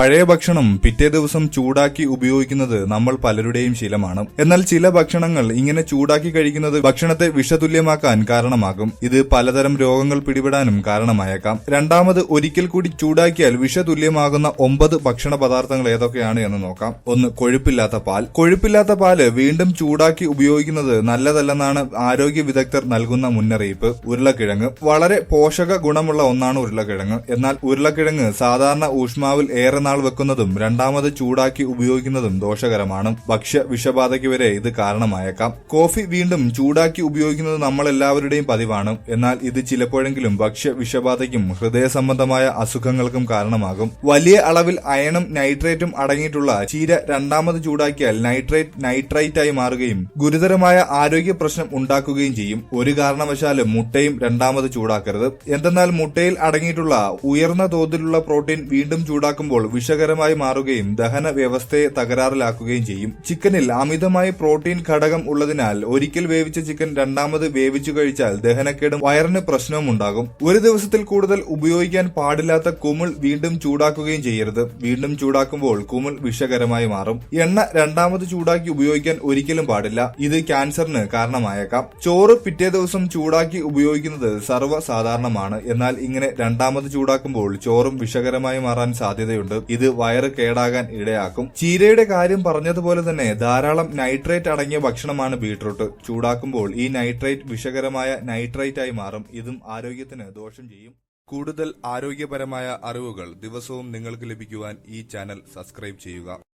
പഴയ ഭക്ഷണം പിറ്റേ ദിവസം ചൂടാക്കി ഉപയോഗിക്കുന്നത് നമ്മൾ പലരുടെയും ശീലമാണ്. എന്നാൽ ചില ഭക്ഷണങ്ങൾ ഇങ്ങനെ ചൂടാക്കി കഴിക്കുന്നത് ഭക്ഷണത്തെ വിഷതുല്യമാക്കാൻ കാരണമാകും. ഇത് പലതരം രോഗങ്ങൾ പിടിപെടാനും കാരണമായേക്കാം. രണ്ടാമത് ഒരിക്കൽ കൂടി ചൂടാക്കിയാൽ വിഷതുല്യമാകുന്ന ഒമ്പത് ഭക്ഷണ പദാർത്ഥങ്ങൾ ഏതൊക്കെയാണ് എന്ന് നോക്കാം. ഒന്ന് കൊഴുപ്പില്ലാത്ത പാൽ. കൊഴുപ്പില്ലാത്ത പാൽ വീണ്ടും ചൂടാക്കി ഉപയോഗിക്കുന്നത് നല്ലതല്ലെന്നാണ് ആരോഗ്യ വിദഗ്ധർ നൽകുന്ന മുന്നറിയിപ്പ്. ഉരുളക്കിഴങ്ങ്. വളരെ പോഷക ഗുണമുള്ള ഒന്നാണ് ഉരുളക്കിഴങ്ങ്. എന്നാൽ ഉരുളക്കിഴങ്ങ് സാധാരണ ഊഷ്മാവിൽ ഏറെ നാൾ വെക്കുന്നതും രണ്ടാമത് ചൂടാക്കി ഉപയോഗിക്കുന്നതും ദോഷകരമാണ്. ഭക്ഷ്യ വിഷബാധയ്ക്ക് വരെ ഇത് കാരണമായേക്കാം. കോഫി വീണ്ടും ചൂടാക്കി ഉപയോഗിക്കുന്നത് നമ്മളെല്ലാവരുടെയും പതിവാണ്. എന്നാൽ ഇത് ചിലപ്പോഴെങ്കിലും ഭക്ഷ്യ വിഷബാധയ്ക്കും ഹൃദയ സംബന്ധമായ അസുഖങ്ങൾക്കും കാരണമാകും. വലിയ അളവിൽ അയണും നൈട്രേറ്റും അടങ്ങിയിട്ടുള്ള ചീര രണ്ടാമത് ചൂടാക്കിയാൽ നൈട്രേറ്റ് നൈട്രൈറ്റായി മാറുകയും ഗുരുതരമായ ആരോഗ്യ പ്രശ്നം ഉണ്ടാക്കുകയും ചെയ്യും. ഒരു കാരണവശാലും മുട്ടയും രണ്ടാമത് ചൂടാക്കരുത്. എന്തെന്നാൽ മുട്ടയിൽ അടങ്ങിയിട്ടുള്ള ഉയർന്ന തോതിലുള്ള പ്രോട്ടീൻ വീണ്ടും ചൂടാക്കുമ്പോൾ വിഷകരമായി മാറുകയും ദഹന വ്യവസ്ഥയെ തകരാറിലാക്കുകയും ചെയ്യും. ചിക്കനിൽ അമിതമായി പ്രോട്ടീൻ ഘടകം ഉള്ളതിനാൽ ഒരിക്കൽ വേവിച്ച ചിക്കൻ രണ്ടാമത് വേവിച്ചു കഴിച്ചാൽ ദഹനക്കേടും വയറിന് പ്രശ്നവും ഉണ്ടാകും. ഒരു ദിവസത്തിൽ കൂടുതൽ ഉപയോഗിക്കാൻ പാടില്ലാത്ത കുമിൾ വീണ്ടും ചൂടാക്കുകയും ചെയ്യരുത്. വീണ്ടും ചൂടാക്കുമ്പോൾ കുമിൾ വിഷകരമായി മാറും. എണ്ണ രണ്ടാമത് ചൂടാക്കി ഉപയോഗിക്കാൻ ഒരിക്കലും പാടില്ല. ഇത് ക്യാൻസറിന് കാരണമായേക്കാം. ചോറ് പിറ്റേ ദിവസം ചൂടാക്കി ഉപയോഗിക്കുന്നത് സർവസാധാരണമാണ്. എന്നാൽ ഇങ്ങനെ രണ്ടാമത് ചൂടാക്കുമ്പോൾ ചോറും വിഷകരമായി മാറാൻ സാധ്യതയുണ്ട്. ഇത് വയറ് കേടാകാൻ ഇടയാക്കും. ചീരയുടെ കാര്യം പറഞ്ഞതുപോലെ തന്നെ ധാരാളം നൈട്രേറ്റ് അടങ്ങിയ ഭക്ഷണമാണ് ബീട്രൂട്ട്. ചൂടാക്കുമ്പോൾ ഈ നൈട്രേറ്റ് വിഷകരമായ നൈട്രേറ്റ് ആയി മാറും. ഇതും ആരോഗ്യത്തിന് ദോഷം ചെയ്യും. കൂടുതൽ ആരോഗ്യപരമായ അറിവുകൾ ദിവസവും നിങ്ങൾക്ക് ലഭിക്കുവാൻ ഈ ചാനൽ സബ്സ്ക്രൈബ് ചെയ്യുക.